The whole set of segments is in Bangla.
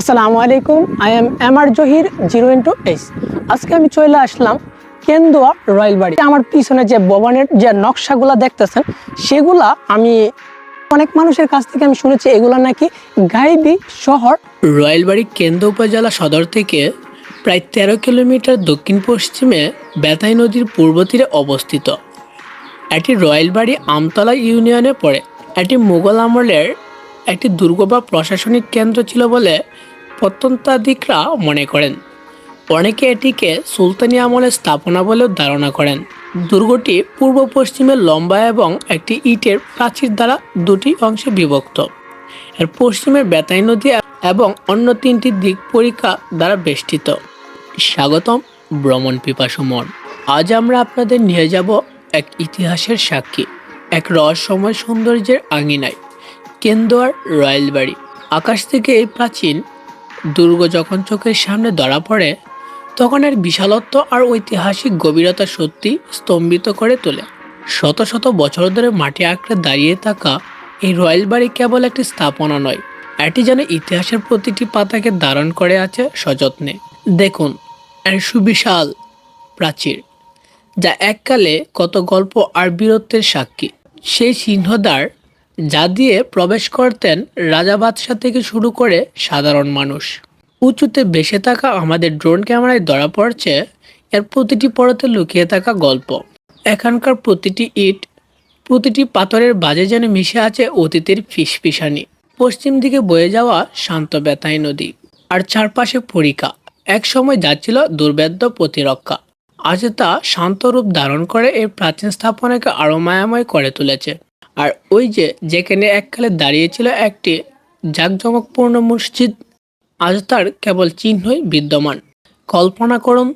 আসসালামু আলাইকুম। I am M R Zahir zero into H আজকে আমি চলে আসলাম কেন্দুয়া রয়্যাল বাড়ি। আমার পিছনে যে ভবনের যে নকশাগুলা দেখতেছেন, সেগুলা আমি অনেক মানুষের কাছ থেকে আমি শুনেছি, এগুলা নাকি গাইবি শহর। রয়্যালবাড়ি কেন্দ্র উপজেলা সদর থেকে প্রায় তেরো কিলোমিটার দক্ষিণ পশ্চিমে বেতাই নদীর পূর্ব তীরে অবস্থিত। এটি রয়্যাল বাড়ি আমতলা ইউনিয়নে পড়ে। এটি মুঘল আমলের একটি দুর্গ বা প্রশাসনিক কেন্দ্র ছিল বলে প্রত্যন্তাধিকরা মনে করেন। অনেকে এটিকে সুলতানি আমলের স্থাপনা বলেও ধারণা করেন। দুর্গটি পূর্ব পশ্চিমে লম্বা এবং একটি ইটের প্রাচীর দ্বারা দুটি অংশে বিভক্ত। এর পশ্চিমে বেতাই নদী এবং অন্য তিনটি দিক পরীক্ষা দ্বারা বেষ্টিত। স্বাগতম ভ্রমণ পিপাসু মন। আজ আমরা আপনাদের নিয়ে যাব এক ইতিহাসের সাক্ষী, এক রহস্যময় সৌন্দর্যের আঙিনায়, কেন্দুয়ার রয়্যাল বাড়ি আকাশ থেকে এই প্রাচীন দুর্গ যখন চোখের সামনে ধরা পড়ে, তখন এর বিশালত্ব আর ঐতিহাসিক গভীরতা সত্যি স্তম্ভিত করে তোলে। শত শত বছর ধরে মাটি আঁকড়ে দাঁড়িয়ে থাকা এই রয়্যাল বাড়ি কেবল একটি স্থাপনা নয়, এটি যেন ইতিহাসের প্রতিটি পাতাকে ধারণ করে আছে সযত্নে। দেখুন, এর সুবিশাল প্রাচীর, যা এককালে কত গল্প আর বীরত্বের সাক্ষী। সেই চিহ্নদ্বার যা দিয়ে প্রবেশ করতেন রাজা বাদশাহ থেকে শুরু করে সাধারণ মানুষ। উঁচুতে বেসে থাকা আমাদের ড্রোন ক্যামেরায় ধরা পড়ছে এর প্রতিটি পরতে লুকিয়ে থাকা গল্প। এখানকার প্রতিটি ইট, প্রতিটি পাথরের বাজে যেন মিশে আছে অতীতের ফিসফিসানি। পশ্চিম দিকে বয়ে যাওয়া শান্ত বেতাই নদী আর চারপাশে পরিকা। এক সময় যাচ্ছিল দুর্বেদ্য প্রতিরক্ষা। আজ তা শান্ত রূপ ধারণ করে এই প্রাচীন স্থাপনাকে আরও মায়াময় করে তুলেছে। আর ওই যে যেখানে এককালে দাঁড়িয়েছিল একটি জাঁকজমকপূর্ণ মসজিদ, আজ তার কেবল চিহ্নই বিদ্যমান। কল্পনা করুন,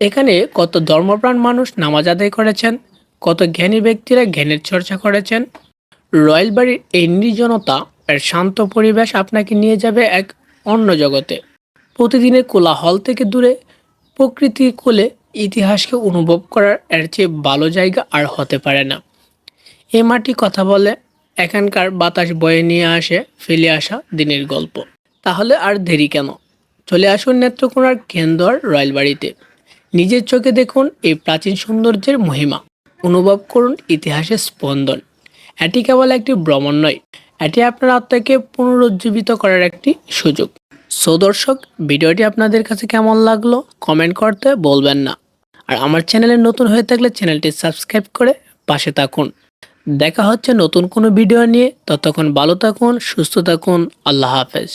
এখানে কত ধর্মপ্রাণ মানুষ নামাজ আদায় করেছেন, কত জ্ঞানী ব্যক্তিরা জ্ঞানের চর্চা করেছেন। রয়্যাল বাড়ির এই নির্জনতা এর শান্ত পরিবেশ আপনাকে নিয়ে যাবে এক অন্য জগতে। প্রতিদিনের কোলাহল থেকে দূরে, প্রকৃতির কোলে ইতিহাসকে অনুভব করার এর চেয়ে ভালো জায়গা আর হতে পারে না। এই মাটি কথা বলে, এখানকার বাতাস বয়ে নিয়ে আসে ফেলে আসা দিনের গল্প। তাহলে আর দেরি কেন? চলে আসুন নেত্রকোনার কেন্দর রয়্যাল বাড়িতে নিজের চোখে দেখুন এই প্রাচীন সৌন্দর্যের মহিমা। অনুভব করুন ইতিহাসের স্পন্দন। এটি কেবল একটি ভ্রমণ নয়, এটি আপনার আত্মাকে পুনরুজ্জীবিত করার একটি সুযোগ। সো দর্শক, ভিডিওটি আপনাদের কাছে কেমন লাগল কমেন্ট করতে বলবেন না। আর আমার চ্যানেলে নতুন হয়ে থাকলে চ্যানেলটি সাবস্ক্রাইব করে পাশে থাকুন। দেখা হচ্ছে নতুন কোনো ভিডিও নিয়ে। ততক্ষণ ভালো থাকুন সুস্থ থাকুন আল্লাহ হাফেজ।